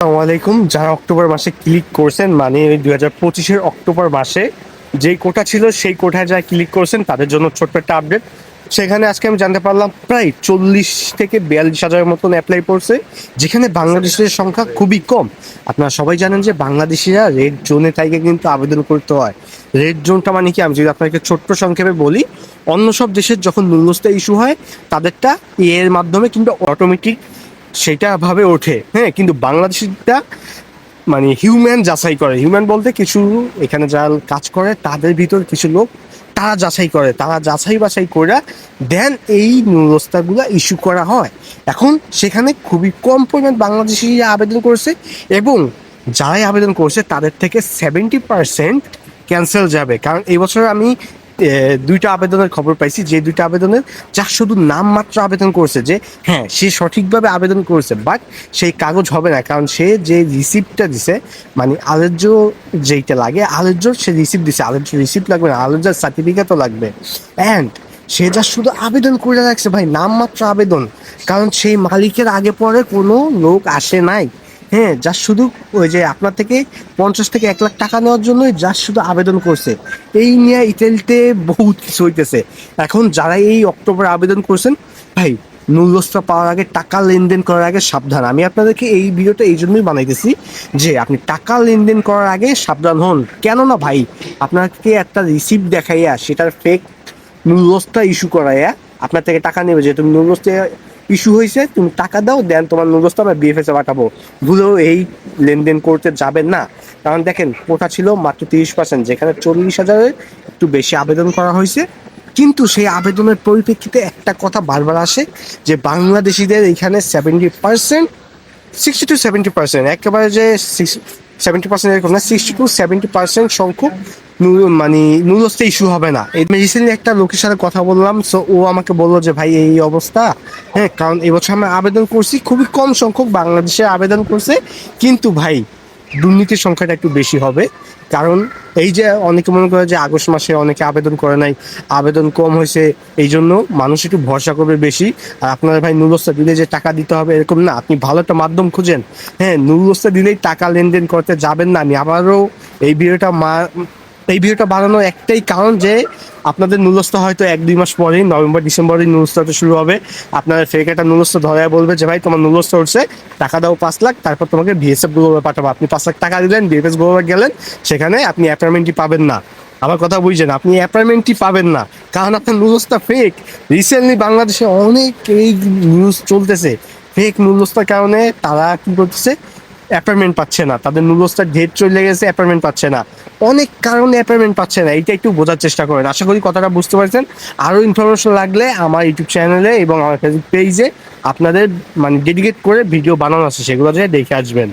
আসসালামু আলাইকুম। যারা অক্টোবর মাসে ক্লিক করছেন মানে ওই দুই হাজার পঁচিশের অক্টোবর মাসে যেই কোটা ছিল, সেই কোটায় যারা ক্লিক করছেন, তাদের জন্য ছোট্ট একটা আপডেট সেখানে আজকে আমি জানতে পারলাম, প্রায় চল্লিশ থেকে বিয়াল্লিশ হাজারের মতন অ্যাপ্লাই করছে, যেখানে বাংলাদেশের সংখ্যা খুবই কম। আপনারা সবাই জানেন যে বাংলাদেশিরা রেড জোনে তাইকে কিন্তু আবেদন করতে হয়। রেড জোনটা মানে কি? আমি যদি আপনাকে ছোট্ট সংক্ষেপে বলি, অন্য সব দেশের যখন নুলস্তা ইস্যু হয়, তাদেরটা এর মাধ্যমে কিন্তু অটোমেটিক সেটা ভাবে ওঠে। হ্যাঁ কিন্তু বাংলাদেশিটা মানে হিউম্যান যাচাই করে। হিউম্যান বলতে কিছু এখানে যারা কাজ করে, তাদের ভিতর কিছু লোক, তারা যাচাই করে। তারা যাচাই বাছাই করে দেন এই নুরস্তাগুলো ইস্যু করা হয়। এখন সেখানে খুবই কম পরিমাণ বাংলাদেশি আবেদন করেছে এবং যারাই আবেদন করেছে, তাদের থেকে সেভেন্টি পার্সেন্ট ক্যান্সেল যাবে। কারণ এই বছর আমি দুইটা আবেদনের খবর পাইছি। যে দুইটা আবেদনের যা শুধু নামমাত্র আবেদন করছে যে হ্যাঁ সে সঠিকভাবে আবেদন করেছে বাট সেই কাগজ হবে না, কারণ সে যে রিসিপ্টটা দিছে মানে আলোচ্য যেইটা লাগে আলোচ্যর সে রিসিপ্ট দিছে। আলোচ্য রিসিপ্ট লাগবে না আলোচ্যর সার্টিফিকেটও লাগবে। অ্যান্ড সে যা শুধু আবেদন করে রাখছে, ভাই নামমাত্র আবেদন। কারণ সেই মালিকের আগে পরে কোনো লোক আসে নাই। হ্যাঁ যা শুধু ওই যে আপনার থেকে পঞ্চাশ থেকে এক লাখ টাকা নেওয়ার জন্য যা শুধু আবেদন করছে। এই নিয়ে ইতালিতে বহুত কিছু হইতেছে। এখন যারা এই অক্টোবরে আবেদন করছেন, ভাই নুলস্তা পাওয়ার আগে, টাকা লেনদেন করার আগে সাবধান। আমি আপনাদেরকে এই ভিডিওটা এই জন্যই বানাইতেছি যে, আপনি টাকা লেনদেন করার আগে সাবধান হন। কেননা ভাই, আপনাকে একটা রিসিপ্ট দেখাইয়া, সেটার ফেক নুলস্তা ইস্যু করাইয়া আপনার থেকে টাকা নেবে। যে তুমি নুলস্তা ইস্যু হয়েছে, তুমি টাকা দাও, দেন তোমার নুলস্তা আমরা বিএফএসে পাঠাবো। ভুলেও এই লেনদেন করতে যাবেন না। কারণ দেখেন কোটা ছিল? মাত্র তিরিশ পার্সেন্ট যেখানে চল্লিশ হাজারের একটু বেশি আবেদন করা হয়েছে। কিন্তু সেই আবেদনের পরিপ্রেক্ষিতে একটা কথা বারবার আসে, যে বাংলাদেশিদের এখানে seventy percent sixty two seventy percent একেবারে যে সিক্স সেভেন্টি পার্সেন্ট এরকম না সিক্সটি টু সেভেন্টি পার্সেন্ট সংখ্যক মানে নুলস্তে ইস্যু হবে না। এই রিসেন্টলি একটা লোকের সাথে কথা বললাম সো ও আমাকে বলল যে, ভাই, এই অবস্থা। হ্যাঁ কারণ এবছর আমি আবেদন করছি, খুবই কম সংখ্যক বাংলাদেশে আবেদন করছে। কিন্তু ভাই, দুর্নীতির সংখ্যাটা একটু বেশি হবে। কারণ এই যে অনেকে মনে করে যে, আগস্ট মাসে অনেকে আবেদন করে নাই, আবেদন কম হয়েছে, এই জন্য মানুষ একটু ভরসা করবে বেশি। আর আপনার ভাই নুলস্তা দিলে যে টাকা দিতে হবে, এরকম না। আপনি ভালো একটা মাধ্যম খুঁজেন। হ্যাঁ নুলস্তা দিলেই টাকা লেনদেন করতে যাবেন না। আমি আবারও এই ভিডিওটা মা এই ভিডিওটা বানানোর একটাই কারণ যে আপনাদের নুলস্তা হয়তো এক, দুই মাস পরেই, নভেম্বর ডিসেম্বরেই নুলস্তাটা শুরু হবে। আপনার ফেক একটা নুলস্তা ধরায় বলবে যে, ভাই, তোমার নুলস্তা উঠছে, টাকা দাও পাঁচ লাখ, তারপর তোমাকে বিএসএফ গ্লোবাল পাঠাবো। আপনি পাঁচ লাখ টাকা দিলেন বিএফএস গ্লোবাল গেলেন, সেখানে আপনি অ্যাপয়েন্টমেন্টই পাবেন না। আমার কথা বুঝছেন, আপনি অ্যাপয়েন্টমেন্টই পাবেন না। কারণ আপনার নুলস্তা ফেক রিসেন্টলি বাংলাদেশে অনেক এই নিউজ চলতেছে। ফেক নুলস্তার কারণে তারা কি করতেছে অ্যাপয়েন্টমেন্ট পাচ্ছে না। তাদের নুডলসটা ডেট চলে গেছে অ্যাপয়েন্টমেন্ট পাচ্ছে না। অনেক কারণে অ্যাপয়েন্টমেন্ট পাচ্ছে না, এটা একটু বোঝার চেষ্টা করেন। আশা করি কথাটা বুঝতে পারছেন। আরও ইনফরমেশন লাগলে আমার ইউটিউব চ্যানেলে এবং আমার ফেসবুক পেজে আপনাদের মানে ডেডিকেট করে ভিডিও বানানো আছে, সেগুলো দেখে আসবেন।